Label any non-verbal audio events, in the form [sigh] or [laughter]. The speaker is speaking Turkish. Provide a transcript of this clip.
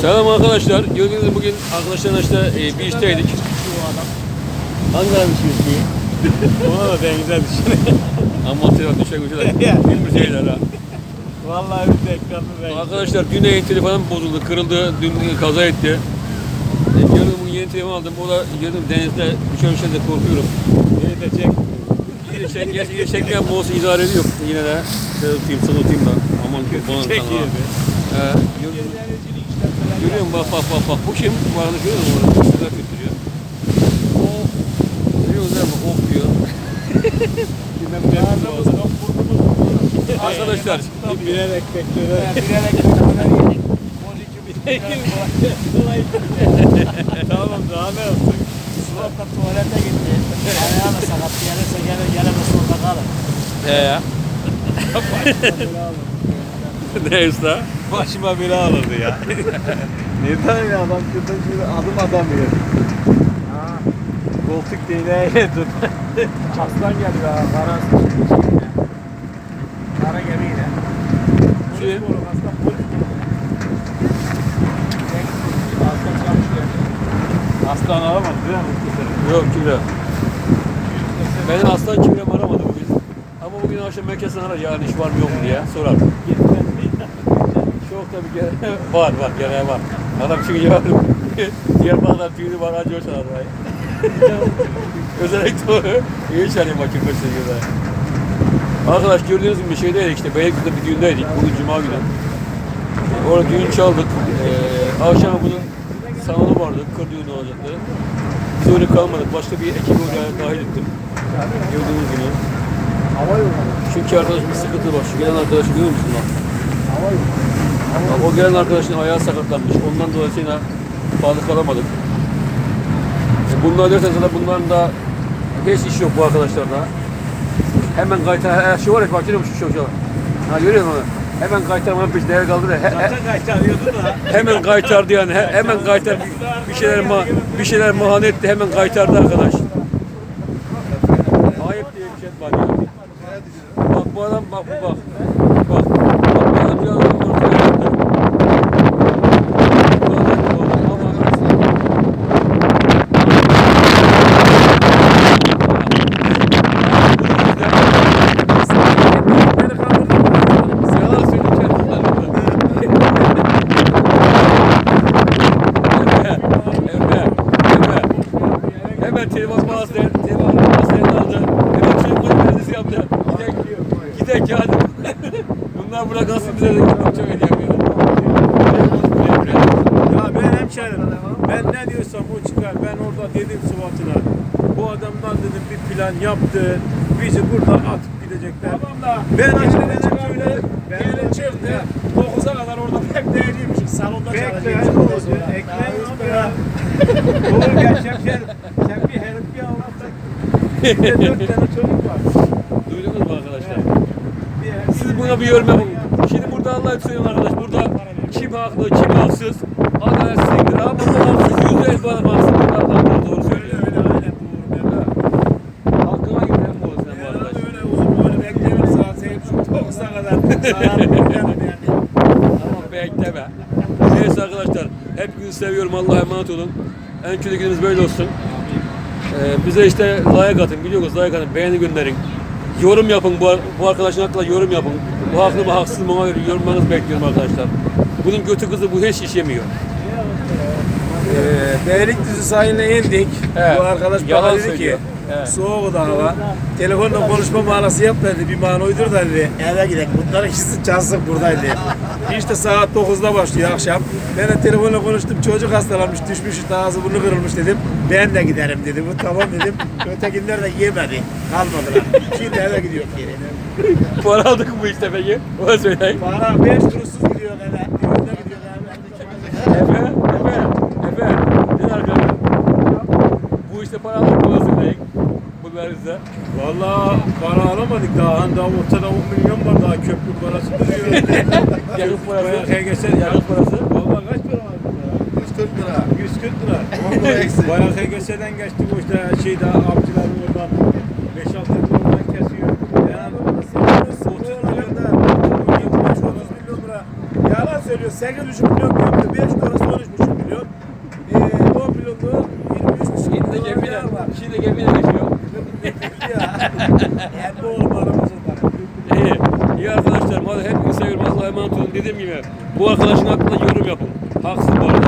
Selam arkadaşlar. Gördüğünüz bugün arkadaşlarla işte e, bir işteydik. Ankara bir şey [laughs] Ona da benzer [laughs] bir şey. Amatör düşe güçler. Bilmiş şeyler ha. Vallahi bir de ekranı. Arkadaşlar dün yayın telefonum bozuldu, kırıldı, dün kaza etti. E, gördüm bu yeni telefon aldım. O da gördüm denizde uçan şeyde korkuyorum. İyi de çek. Yine çek, yine çekmeyen bu olsun idare ediyor. Yine de şöyle tutayım, sıvıtayım da. Aman bana Çek sana. iyi be. Görüyor musun? Görüyor musun? Bak bak bak bak. Bu kim? Bu arada görüyor musun? Orada güzel götürüyor. O görüyor musun? Bak ok diyor. [laughs] Arkadaşlar Bilerek bekliyor. [laughs] Tamam daha ne yaptık? Sivas'ta tuvalete gitti. Ayağını sakat gelirse gene gelemez orada kalır. he ya. [laughs] ne usta? Başıma biri alırdı ya. [laughs] Neden ya adam kırdan şimdi adım adamıyor. Koltuk değneğiyle tut. [laughs] Aslan geliyor ha. Kara Kara gemiyle. Kim? Aslan polis Aslan çalışıyor. Aslan alamadı değil mi? Yok kimle? Benim aslan kimle aramadı bugün. Ama bugün akşam merkezden arar yarın iş var mı yok mu diye sorar. Çok tabii gene [laughs] var var gene var. Adam çünkü diğer bağlar düğünü var o çalar vay. Özellikle o iyi çalıyor bakayım kaç. Arkadaş gördüğünüz gibi şeydeydik işte Beylikdüzü'de bir düğündeydik. Bugün Cuma günü. Orada düğün çaldık. Ee, akşam bunun salonu vardı. Kır düğünü olacaktı. Biz öyle kalmadık. Başka bir ekibi oraya dahil ettim. Gördüğünüz gibi. Çünkü arkadaşım bir sıkıntı var. Şu gelen arkadaşı görüyor musun lan? Hava yolu. O gelen arkadaşın ayağı sakatlanmış. Ondan dolayısıyla fazla kalamadık. E, bunlar dersen sana bunların da hiç iş yok bu arkadaşlarda. Hemen kaytar, şey var ya bak görüyor musun şu şu. Ha görüyor musun? Hemen kaytarmanın peşinde el kaldırıyor. He, he, da. hemen kaytardı yani. He, hemen kaytar bir, bir şeyler ma, bir şeyler mahane etti. Hemen kaytardı arkadaş. Ayıp diye bir şey var ya. Bak bu adam bak bu. Bak bu adam bir adam ortaya yaptı. Bu adam bu adam ama Yalan söyleyeceğim. Emre, Emre. Hemen telefon bağlasın, telefon bağlasın aldı. Hemen çocuk konferansı yaptı. Gidek, gidek ya. [laughs] Bunlar buna kalsın bize de gitmek çok hediye. Ya ben hemşerim. Ben ne diyorsam o çıkar. Ben orada dedim Sıvat'ına. Bu adamlar dedim bir plan yaptı. Bizi burada atıp gidecekler. Ben açık dedim söyledim. Gelin çıktı. 9'a kadar orada bekleyeceğim. Salonda Bekle. çalışıyor. Ekmeği yok ya. Doğru gerçek sen. Bir herif bir Allah'tan. Bir de dört tane çocuk var. Duydunuz mu arkadaşlar? Herif- Siz buna bir yorum yapın. Şimdi burada Allah'a söylüyorum arkadaş. Burada kim haklı, kim haksız. Adaletsizliktir. Ama bu haksız. Yüzde elli bana haksız. Bu adamlar doğru söylüyor. Öyle öyle aynen doğru. Hakkına gidelim bu olsun bu arkadaş. Öyle uzun böyle bekleyelim saat 9'a kadar. [laughs] Saat bekleyelim yani. Tamam bekleme. Neyse arkadaşlar. Hepinizi seviyorum. Allah'a emanet olun. En kötü gününüz böyle olsun. Ee, bize işte like atın. Biliyorsunuz like atın. Beğeni gönderin. Yorum yapın. Bu, bu arkadaşın hakkında yorum yapın. Bu haklı mı haksız mı ona göre yorumlarınızı bekliyorum arkadaşlar. Bunun götü kızı bu hiç iş yemiyor. Ee, Beylikdüzü sahiline indik. He, Bu arkadaş yalan bana dedi ki He. soğuk da hava. Telefonla konuşma manası yap dedi. Bir mana uydur da dedi. Eve gidelim. Bunlar ikisi çalsın buradaydı. İşte saat 9'da başlıyor akşam. Ben de telefonla konuştum. Çocuk hastalanmış, düşmüş, işte ağzı burnu kırılmış dedim. Ben de giderim dedi. Bu tamam dedim. Ötekiler de yemedi. Kalmadılar. Şimdi eve gidiyor geri. Para aldık mı işte peki? Ona söyleyin. Para 5 kuruşsuz gidiyor eve. Düğünde gidiyor bize? Valla para alamadık daha. Hani daha ortada 10 milyon var daha köprü parası duruyor. [laughs] yakıt parası. Şey KGS yakıt parası. Valla kaç para var? 140 lira. 140 lira. Bayağı şey KGS'den geçtik o işte şeyde avcılar oradan 5-6 lira kesiyor. Yani 30 milyon da 30 milyon lira. Yalan söylüyor. 8,5 milyon köprü. 5 lirası 13,5 milyon. Ee, 10 milyonu 23,5 milyon. Şimdi de gemiyle. Şimdi de gemiyle oğlum aramızda. İyi. İyi arkadaşlar. Hadi hepinizi seviyorum. Allah'a emanet olun. Dediğim gibi bu arkadaşın hakkında yorum yapın. Haksız bu arada.